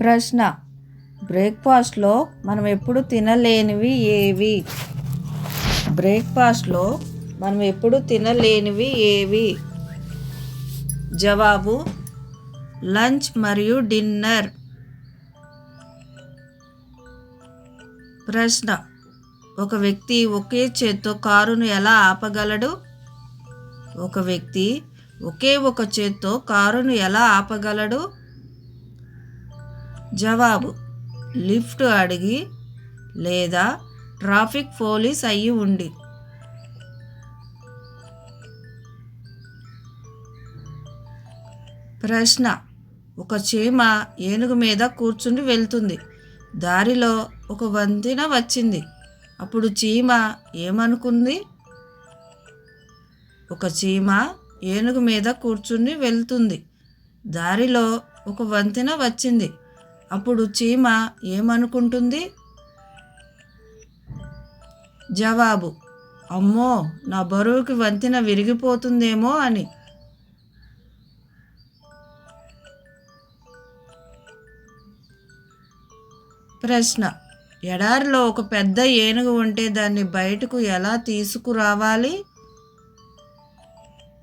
ప్రశ్న. బ్రేక్ఫాస్ట్లో మనం ఎప్పుడు తినలేనివి ఏవి? బ్రేక్ఫాస్ట్లో మనం ఎప్పుడు తినలేనివి ఏవి? జవాబు లంచ్ మరియు డిన్నర్. ప్రశ్న. ఒక వ్యక్తి ఒకే చేత్తో కారును ఎలా ఆపగలడు? ఒక వ్యక్తి ఒకే ఒక చేత్తో కారును ఎలా ఆపగలడు? జవాబు. లిఫ్ట్ అడిగి లేదా ట్రాఫిక్ పోలీస్ అయ్యి ఉండి. ప్రశ్న. ఒక చీమ ఏనుగు మీద కూర్చుని వెళ్తుంది. దారిలో ఒక వంతెన వచ్చింది. అప్పుడు చీమ ఏమనుకుంది? ఒక చీమ ఏనుగు మీద కూర్చుని వెళ్తుంది. దారిలో ఒక వంతెన వచ్చింది. అప్పుడు చీమ ఏమనుకుంటుంది? జవాబు అమ్మో నా బరువుకి వంతెన విరిగిపోతుందేమో అని. ప్రశ్న ఎడారిలో ఒక పెద్ద ఏనుగు ఉంటే దాన్ని బయటకు ఎలా తీసుకురావాలి?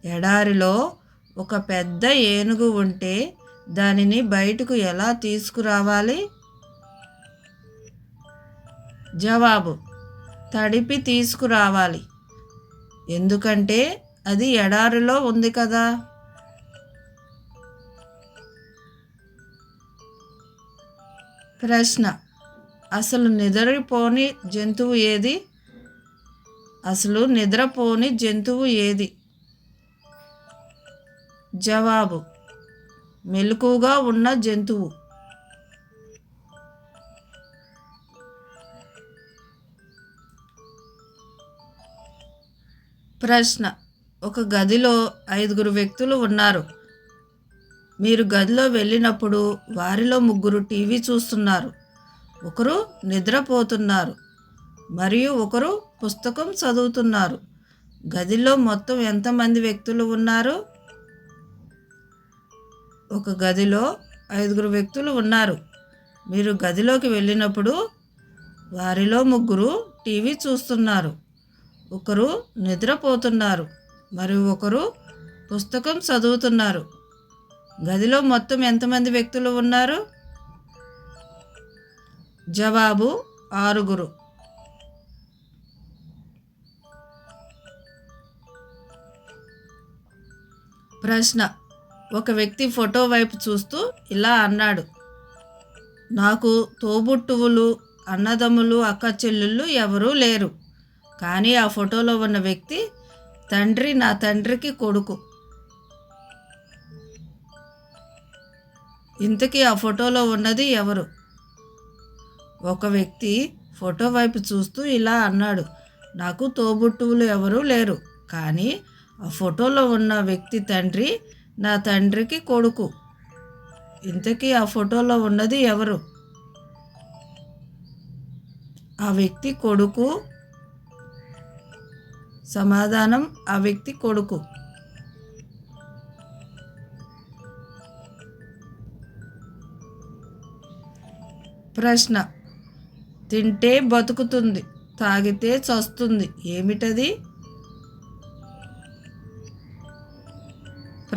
ఎడారిలో ఒక పెద్ద ఏనుగు ఉంటే దానిని బయటకు ఎలా తీసుకురావాలి? జవాబు తడిపి తీసుకురావాలి. ఎందుకంటే అది ఎడారిలో ఉంది కదా. ప్రశ్న అసలు నిద్రపోని జంతువు ఏది? అసలు నిద్రపోని జంతువు ఏది? జవాబు మెలకుగా ఉన్న జంతువు. ప్రశ్న. ఒక గదిలో ఐదుగురు వ్యక్తులు ఉన్నారు. మీరు గదిలో వెళ్ళినప్పుడు వారిలో ముగ్గురు టీవీ చూస్తున్నారు. ఒకరు నిద్రపోతున్నారు. మరియు ఒకరు పుస్తకం చదువుతున్నారు. గదిలో మొత్తం ఎంతమంది వ్యక్తులు ఉన్నారు? ఒక గదిలో ఐదుగురు వ్యక్తులు ఉన్నారు. మీరు గదిలోకి వెళ్ళినప్పుడు వారిలో ముగ్గురు టీవీ చూస్తున్నారు. ఒకరు నిద్రపోతున్నారు. మరియు ఒకరు పుస్తకం చదువుతున్నారు. గదిలో మొత్తం ఎంతమంది వ్యక్తులు ఉన్నారు? జవాబు ఆరుగురు. ప్రశ్న ఒక వ్యక్తి ఫోటో వైపు చూస్తూ ఇలా అన్నాడు. నాకు తోబుట్టువులు అన్నదమ్ములు అక్క చెల్లెళ్ళు ఎవరూ లేరు. కానీ ఆ ఫోటోలో ఉన్న వ్యక్తి తండ్రి నా తండ్రికి కొడుకు. ఇంతకీ ఆ ఫోటోలో ఉన్నది ఎవరు? ఒక వ్యక్తి ఫోటో వైపు చూస్తూ ఇలా అన్నాడు. నాకు తోబుట్టువులు ఎవరూ లేరు. కానీ ఆ ఫోటోలో ఉన్న వ్యక్తి తండ్రి నా తండ్రికి కొడుకు. ఇంతకీ ఆ ఫోటోలో ఉన్నది ఎవరు? ఆ వ్యక్తి కొడుకు. సమాధానం ఆ వ్యక్తి కొడుకు. ప్రశ్న. తింటే బతుకుతుంది తాగితే చస్తుంది. ఏమిటది?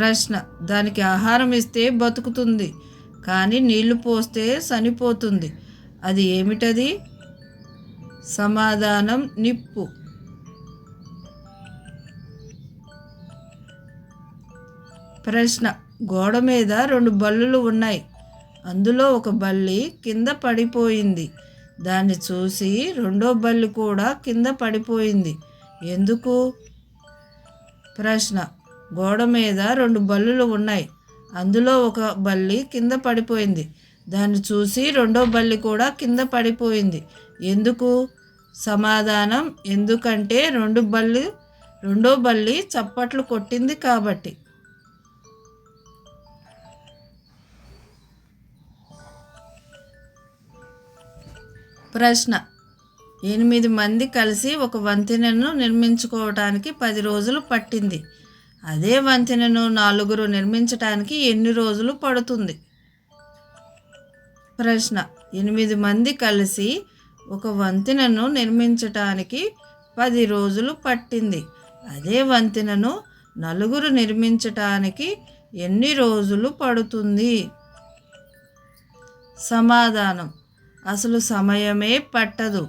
ప్రశ్న. దానికి ఆహారం ఇస్తే బతుకుతుంది కానీ నీళ్ళు పోస్తే చనిపోతుంది. అది ఏమిటది? సమాధానం నిప్పు. ప్రశ్న. గోడ మీద రెండు బల్లులు ఉన్నాయి. అందులో ఒక బల్లి కింద పడిపోయింది. దాన్ని చూసి రెండో బల్లి కూడా కింద పడిపోయింది. ఎందుకు? ప్రశ్న. గోడ మీద రెండు బల్లులు ఉన్నాయి. అందులో ఒక బల్లి కింద పడిపోయింది. దాన్ని చూసి రెండో బల్లి కూడా కింద పడిపోయింది. ఎందుకు? సమాధానం ఎందుకంటే రెండు బల్లి రెండో బల్లి చప్పట్లు కొట్టింది కాబట్టి. ప్రశ్న. ఎనిమిది మంది కలిసి ఒక వంతెనను నిర్మించుకోవటానికి పది రోజులు పట్టింది. అదే వంతెనను నాలుగురు నిర్మించటానికి ఎన్ని రోజులు పడుతుంది? ప్రశ్న. ఎనిమిది మంది కలిసి ఒక వంతెనను నిర్మించటానికి పది రోజులు పట్టింది. అదే వంతెనను నలుగురు నిర్మించటానికి ఎన్ని రోజులు పడుతుంది? సమాధానం. అసలు సమయమే పట్టదు.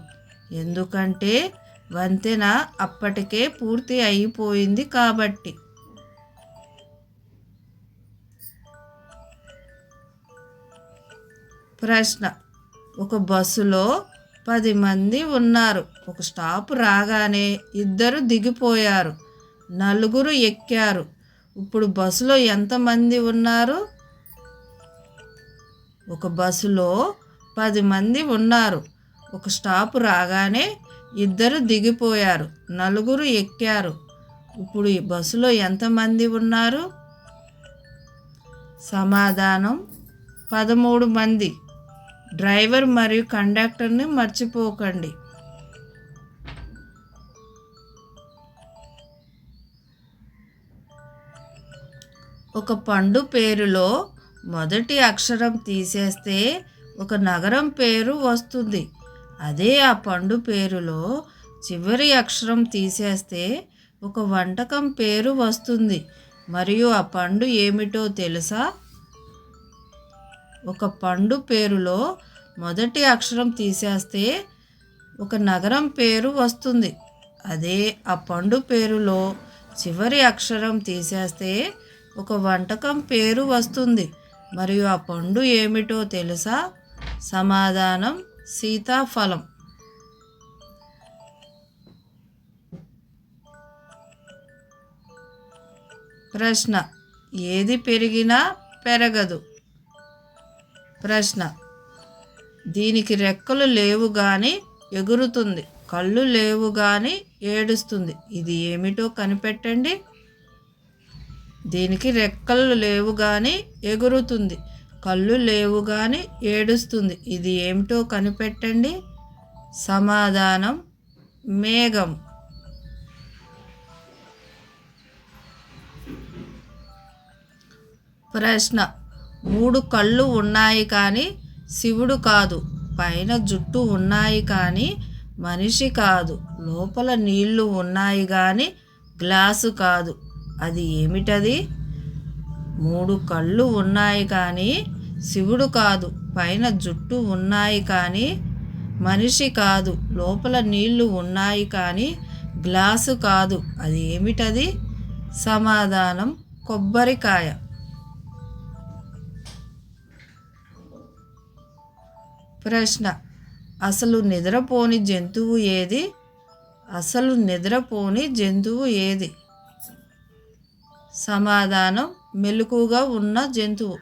ఎందుకంటే వంతెన అప్పటికే పూర్తి అయిపోయింది కాబట్టి. ప్రశ్న. ఒక బస్సులో పది మంది ఉన్నారు. ఒక స్టాప్ రాగానే ఇద్దరు దిగిపోయారు. నలుగురు ఎక్కారు. ఇప్పుడు బస్సులో ఎంతమంది ఉన్నారు? ఒక బస్సులో పది మంది ఉన్నారు. ఒక స్టాప్ రాగానే ఇద్దరు దిగిపోయారు. నలుగురు ఎక్కారు. ఇప్పుడు ఈ బస్సులో ఎంతమంది ఉన్నారు? సమాధానం పదమూడు మంది. డ్రైవర్ మరియు కండక్టర్ని మర్చిపోకండి. ఒక పండు పేరులో మొదటి అక్షరం తీసేస్తే ఒక నగరం పేరు వస్తుంది. అదే ఆ పండు పేరులో చివరి అక్షరం తీసేస్తే ఒక వంటకం పేరు వస్తుంది. మరియు ఆ పండు ఏమిటో తెలుసా? ఒక పండు పేరులో మొదటి అక్షరం తీసేస్తే ఒక నగరం పేరు వస్తుంది. అదే ఆ పండు పేరులో చివరి అక్షరం తీసేస్తే ఒక వంటకం పేరు వస్తుంది. మరియు ఆ పండు ఏమిటో తెలుసా? సమాధానం సీతాఫలం. ప్రశ్న ఏది పెరిగినా పెరగదు. ప్రశ్న. దీనికి రెక్కలు లేవు కానీ ఎగురుతుంది. కళ్ళు లేవు కానీ ఏడుస్తుంది. ఇది ఏమిటో కనిపెట్టండి. దీనికి రెక్కలు లేవు కానీ ఎగురుతుంది. కళ్ళు లేవు కానీ ఏడుస్తుంది. ఇది ఏమిటో కనిపెట్టండి. సమాధానం. మేఘం. ప్రశ్న. మూడు కళ్ళు ఉన్నాయి కానీ శివుడు కాదు. పైన జుట్టు ఉన్నాయి కానీ మనిషి కాదు. లోపల నీళ్ళు ఉన్నాయి కానీ గ్లాసు కాదు. అది ఏమిటది? మూడు కళ్ళు ఉన్నాయి కానీ శివుడు కాదు. పైన జుట్టు ఉన్నాయి కానీ మనిషి కాదు. లోపల నీళ్ళు ఉన్నాయి కానీ గ్లాసు కాదు. అది ఏమిటది? సమాధానం కొబ్బరికాయ. ప్రశ్న. అసలు నిద్రపోని జంతువు ఏది? అసలు నిద్రపోని జంతువు ఏది? సమాధానం మెలకుగా ఉన్న జంతువు.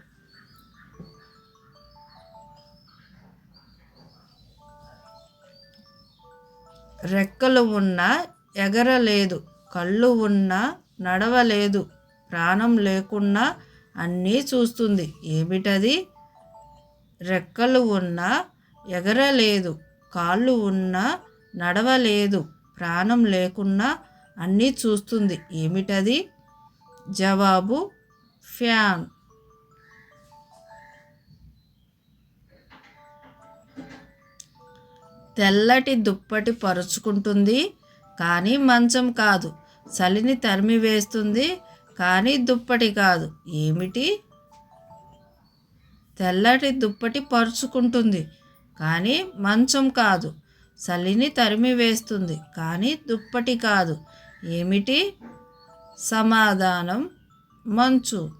రెక్కలు ఉన్న ఎగరలేదు కళ్ళు ఉన్న నడవలేదు ప్రాణం లేకున్నా అన్నీ చూస్తుంది. ఏమిటది? రెక్కలు ఉన్న ఎగరలేదు. కాళ్ళు ఉన్న నడవలేదు. ప్రాణం లేకున్నా అన్నీ చూస్తుంది. ఏమిటది? జవాబు ఫ్యాన్. తెల్లటి దుప్పటి పరుచుకుంటుంది. కానీ మంచం కాదు. చలిని తరిమి వేస్తుంది. కానీ దుప్పటి కాదు. ఏమిటి? తెల్లటి దుప్పటి పరుచుకుంటుంది. కానీ మంచం కాదు. చలిని తరిమి వేస్తుంది. కానీ దుప్పటి కాదు. ఏమిటి? సమాధానం మంచు.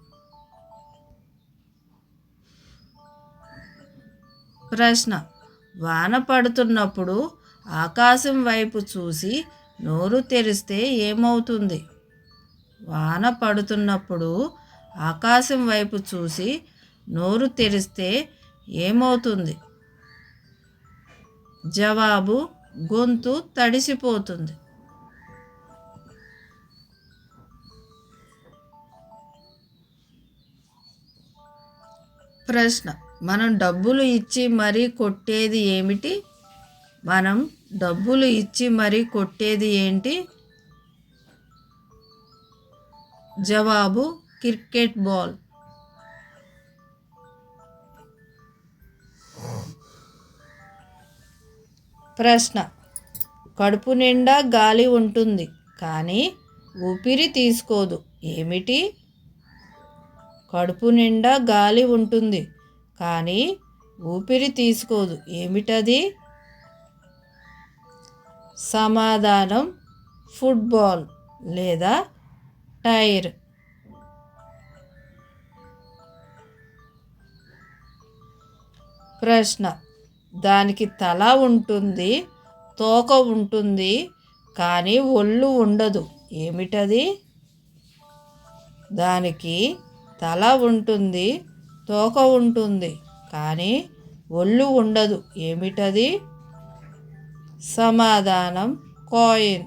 ప్రశ్న. వాన పడుతున్నప్పుడు ఆకాశం వైపు చూసి నోరు తెరిస్తే ఏమవుతుంది? వాన పడుతున్నప్పుడు ఆకాశం వైపు చూసి నోరు తెరిస్తే ఏమవుతుంది? జవాబు గొంతు తడిసిపోతుంది. ప్రశ్న మనం డబ్బులు ఇచ్చి మరీ కొట్టేది ఏమిటి? మనం డబ్బులు ఇచ్చి మరీ కొట్టేది ఏంటి? జవాబు క్రికెట్ బాల్. ప్రశ్న. కడుపు నిండా గాలి ఉంటుంది కానీ ఊపిరి తీసుకోదు. ఏమిటి? కడుపు నిండా గాలి ఉంటుంది కానీ ఊపిరి తీసుకోదు. ఏమిటది? సమాధానం ఫుట్బాల్ లేదా టైర్. ప్రశ్న. దానికి తల ఉంటుంది తోక ఉంటుంది కానీ ఒళ్ళు ఉండదు. ఏమిటది? దానికి తల ఉంటుంది తోక ఉంటుంది కానీ ఒళ్ళు ఉండదు. ఏమిటది? సమాధానం కాయిన్.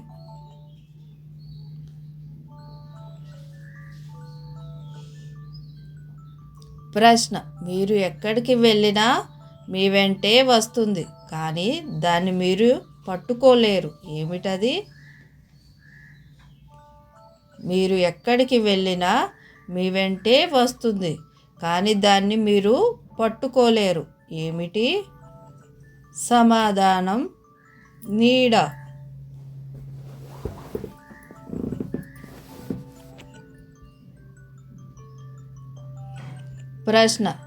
ప్రశ్న మీరు ఎక్కడికి వెళ్ళినా మీ వెంటే వస్తుంది. కానీ దాన్ని మీరు పట్టుకోలేరు. ఏమిటది? మీరు ఎక్కడికి వెళ్ళినా మీ వెంటే వస్తుంది. కానీ దాన్ని మీరు పట్టుకోలేరు. ఏమిటి? సమాధానం నీడ. ప్రశ్న.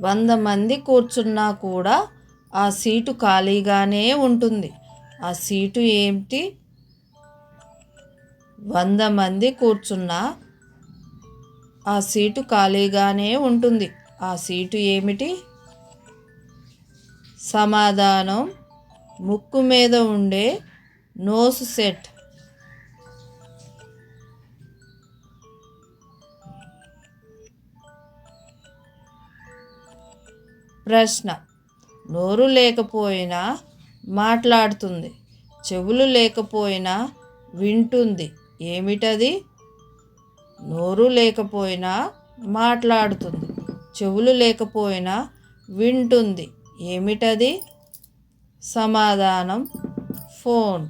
వంద మంది కూర్చున్నా కూడా ఆ సీటు ఖాళీగానే ఉంటుంది. ఆ సీటు ఏమిటి? వంద మంది కూర్చున్నా ఆ సీటు ఖాళీగానే ఉంటుంది. ఆ సీటు ఏమిటి? సమాధానం ముక్కు మీద ఉండే నోస్ సెట్. ప్రశ్న. నోరు లేకపోయినా మాట్లాడుతుంది. చెవులు లేకపోయినా వింటుంది. ఏమిటది? నోరు లేకపోయినా మాట్లాడుతుంది. చెవులు లేకపోయినా వింటుంది. ఏమిటది? సమాధానం. ఫోన్.